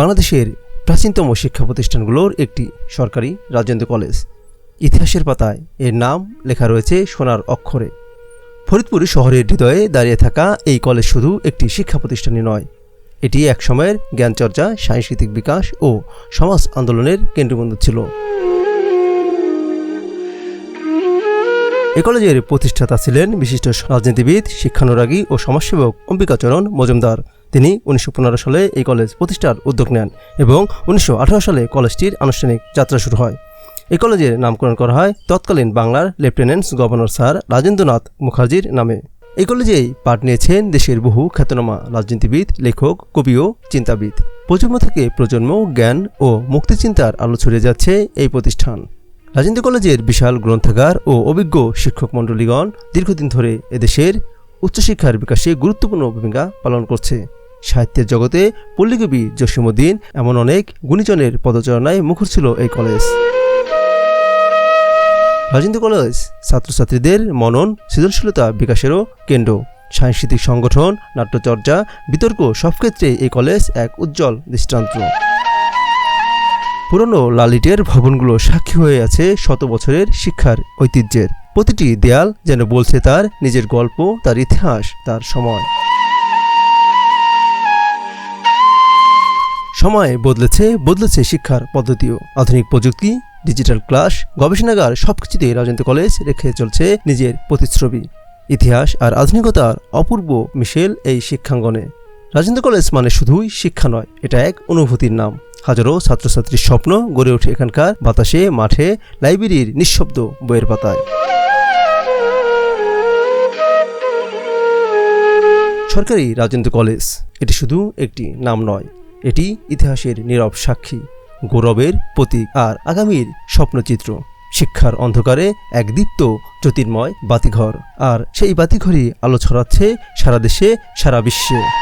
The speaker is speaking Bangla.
বাংলাদেশের প্রাচীনতম শিক্ষা প্রতিষ্ঠানগুলোর একটি সরকারি রাজেন্দ্র কলেজ। ইতিহাসের পাতায় এর নাম লেখা রয়েছে সোনার অক্ষরে। ফরিদপুর শহরের হৃদয়ে দাঁড়িয়ে থাকা এই কলেজ শুধু একটি শিক্ষা প্রতিষ্ঠানই নয়, এটি একসময়ের জ্ঞানচর্চা, সাংস্কৃতিক বিকাশ ও সমাজ আন্দোলনের কেন্দ্রবিন্দু ছিল। এ কলেজের প্রতিষ্ঠাতা ছিলেন বিশিষ্ট রাজনীতিবিদ, শিক্ষানুরাগী ও সমাজসেবক অম্বিকাচরণ মজুমদার। তিনি উনিশশো পনেরো সালে এই কলেজ প্রতিষ্ঠার উদ্যোগ নেন এবং উনিশশো আঠারো সালে কলেজটির আনুষ্ঠানিক যাত্রা শুরু হয়। এই কলেজের নামকরণ করা হয় তৎকালীন বাংলার লেফটেন্যান্ট গভর্নর স্যার রাজেন্দ্রনাথ মুখার্জির নামে। এই কলেজেই পাঠ নিয়েছেন দেশের বহু খ্যাতনামা রাজনীতিবিদ, লেখক, কবি ও চিন্তাবিদ। প্রজন্ম থেকে প্রজন্ম জ্ঞান ও মুক্তিচিন্তার আলো ছড়িয়ে যাচ্ছে এই প্রতিষ্ঠান। রাজেন্দ্র কলেজের বিশাল গ্রন্থাগার ও অভিজ্ঞ শিক্ষক মণ্ডলীগণ দীর্ঘদিন ধরে এদেশের উচ্চশিক্ষার বিকাশে গুরুত্বপূর্ণ ভূমিকা পালন করছে। সাহিত্যের জগতে পল্লীকবি জসীমউদ্দিন এমন অনেক গুণীজনের পদচারণায় মুখর ছিল এই কলেজ। রাজেন্দ্র কলেজ ছাত্রছাত্রীদের মনন, সৃজনশীলতা বিকাশেরও কেন্দ্র। সাংস্কৃতিক সংগঠন, নাট্যচর্চা, বিতর্ক সব ক্ষেত্রে এই কলেজ এক উজ্জ্বল দৃষ্টান্ত। পুরনো লালিটের ভবনগুলো সাক্ষী হয়ে আছে শত বছরের শিক্ষার ঐতিহ্যের। প্রতিটি দেয়াল যেন বলছে তার নিজের গল্প, তার ইতিহাস, তার সময়। সময় বদলেছে বদলেছে শিক্ষার পদ্ধতিও। আধুনিক প্রযুক্তি, ডিজিটাল ক্লাস, গবেষণাগার সবকিছুতে রাজেন্দ্র কলেজ রেখে চলছে নিজের প্রতিচ্ছবি ইতিহাস আর আধুনিকতার অপূর্ব মিশেল এই শিক্ষাঙ্গনে। রাজেন্দ্র কলেজ মানে শুধুই শিক্ষা নয়, এটা এক অনুভূতির নাম। হাজারো ছাত্রছাত্রীর স্বপ্ন গড়ে ওঠে এখানকার বাতাসে, মাঠে, লাইব্রেরির নিঃশব্দ বইয়ের পাতায়। সরকারি রাজেন্দ্র কলেজ, এটি শুধু একটি নাম নয় এটি ইতিহাসের নীরব সাক্ষী, গৌরবের প্রতীক আর আগামীর স্বপ্নচিত্র। শিক্ষার অন্ধকারে এক দীপ্ত জ্যোতির্ময় বাতিঘর, আর সেই বাতিঘরই আলো ছড়াচ্ছে সারা দেশে, সারা বিশ্বে।